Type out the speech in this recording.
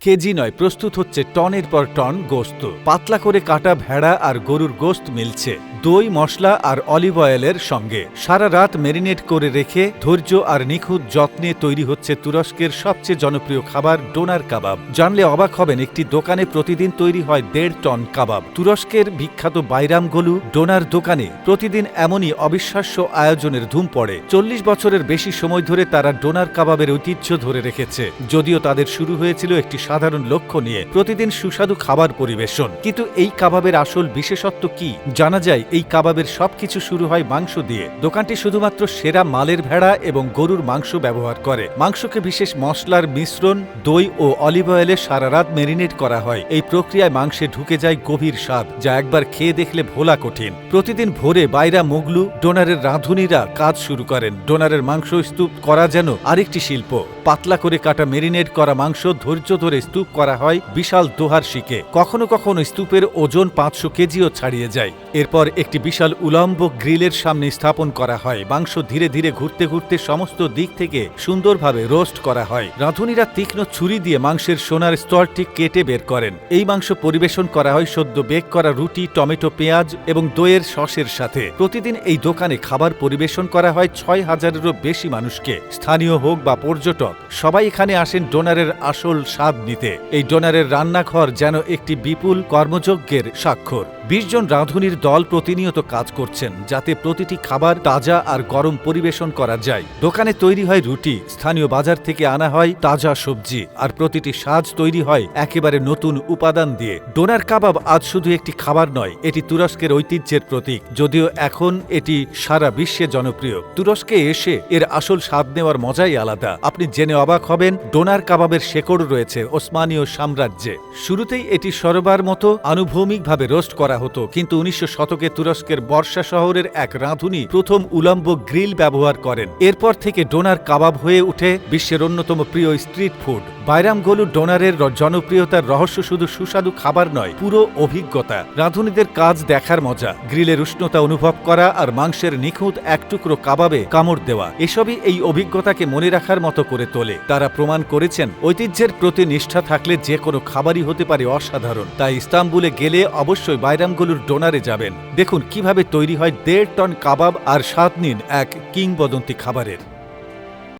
KG নয়, প্রস্তুত হচ্ছে টনের পর টন গোস্ত পাতলা করে কাটা ভেড়া আর গরুর গোস্ত মিলছে। দই, মশলা আর অলিভ অয়েলের সঙ্গে। সারা রাত মেরিনেট করে রেখে ধৈর্য আর নিখুঁত যত্নে তৈরি হচ্ছে তুরস্কের সবচেয়ে জনপ্রিয় খাবার ডোনার কাবাব। জানলে অবাক হবেন, একটি দোকানে প্রতিদিন তৈরি হয় দেড় টন কাবাব। তুরস্কের বিখ্যাত বাইরাম গলু ডোনার দোকানে প্রতিদিন এমনই অবিশ্বাস্য আয়োজনের ধুম পড়ে। চল্লিশ বছরের বেশি সময় ধরে তারা ডোনার কাবাবের ঐতিহ্য ধরে রেখেছে। যদিও তাদের শুরু হয়েছিল একটি সাধারণ লক্ষ্য নিয়ে প্রতিদিন সুস্বাদু খাবার পরিবেশন। কিন্তু এই কাবাবের আসল বিশেষত্ব কি? জানা যায়, এই কাবাবের সবকিছু শুরু হয় মাংস দিয়ে। দোকানটি শুধুমাত্র সেরা মালের ভেড়া এবং গরুর মাংস ব্যবহার করে। মাংসকে বিশেষ মশলার মিশ্রণ, দই ও অলিভ অয়েলে সারা রাত মেরিনেট করা হয়। এই প্রক্রিয়ায় মাংসে ঢুকে যায় গভীর স্বাদ, যা একবার খেয়ে দেখলে ভোলা কঠিন। প্রতিদিন ভোরে বাইরা মোগলু, ডোনারের রাঁধুনিরা কাজ শুরু করেন। ডোনারের মাংস স্তূপ করা যেন আরেকটি শিল্প। পাতলা করে কাটা মেরিনেট করা মাংস ধৈর্য ধরে স্তূপ করা হয় বিশাল দোহার শিকে কখনো কখনো স্তূপের ওজন পাঁচশো কেজিও ছাড়িয়ে যায়। এরপর একটি বিশাল উলম্ব গ্রিলের সামনে স্থাপন করা হয়। মাংস ধীরে ধীরে ঘুরতে ঘুরতে সমস্ত দিক থেকে সুন্দরভাবে রোস্ট করা হয়। রাঁধুনিরা তীক্ষ্ণ ছুরি দিয়ে মাংসের সোনার স্তরটি কেটে বের করেন। এই মাংস পরিবেশন করা হয় সদ্য বেক করা রুটি, টমেটো, পেঁয়াজ এবং দইয়ের সসের সাথে। প্রতিদিন এই দোকানে খাবার পরিবেশন করা হয় ছয় হাজারেরও বেশি মানুষকে। স্থানীয় হোক বা পর্যটক সবাই এখানে আসেন ডোনারের আসল স্বাদ নিতে। এই ডোনারের রান্নাঘর যেন একটি বিপুল কর্মযজ্ঞের স্বাক্ষর। বিশ জন রাঁধুনির দল প্রতিনিয়ত কাজ করছেন, যাতে প্রতিটি খাবার তাজা আর গরম পরিবেশন করা যায়। দোকানে তৈরি হয় রুটি, স্থানীয় বাজার থেকে আনা হয় তাজা সবজি, আর প্রতিটি সাজ তৈরি হয় একেবারে নতুন উপাদান দিয়ে। ডোনার কাবাব আজ শুধু একটি খাবার নয়, এটি তুরস্কের ঐতিহ্যের প্রতীক, যদিও এখন এটি সারা বিশ্বে জনপ্রিয়। তুরস্কে এসে এর আসল স্বাদ নেওয়ার মজাই আলাদা। আপনি জেনে অবাক হবেন, ডোনার কাবাবের শেকড় রয়েছে ওসমানীয় সাম্রাজ্যে। শুরুতেই এটি সরবার মতো আনুভৌমিকভাবে রোস্ট করা হতো, কিন্তু উনিশশো শতকে তুরস্কের বর্ষা শহরের এক রাঁধুনি প্রথম উলম্ব গ্রিল ব্যবহার করেন। এরপর থেকে ডোনার কাবাব হয়ে উঠে বিশ্বের অন্যতম প্রিয় স্ট্রিট ফুড। বাইরাম গলু ডোনারের জনপ্রিয়তার রহস্য শুধু সুস্বাদু খাবার নয়, পুরো অভিজ্ঞতা। রাঁধুনিদের কাজ দেখার মজা, গ্রিলের উষ্ণতা অনুভব করা আর মাংসের নিখুঁত এক টুকরো কাবাবে কামড় দেওয়া, এসবই এই অভিজ্ঞতাকে মনে রাখার মতো করে তোলে। তারা প্রমাণ করেছেন, ঐতিহ্যের প্রতি নিষ্ঠা থাকলে যে কোনো খাবারই হতে পারে অসাধারণ। তাই ইস্তাম্বুলে গেলে অবশ্যই বাইরামগুলোর ডোনারে যাবেন। দেখুন কীভাবে তৈরি হয় দেড় টন কাবাব আর স্বাদ নিন এক কিংবদন্তি খাবারের।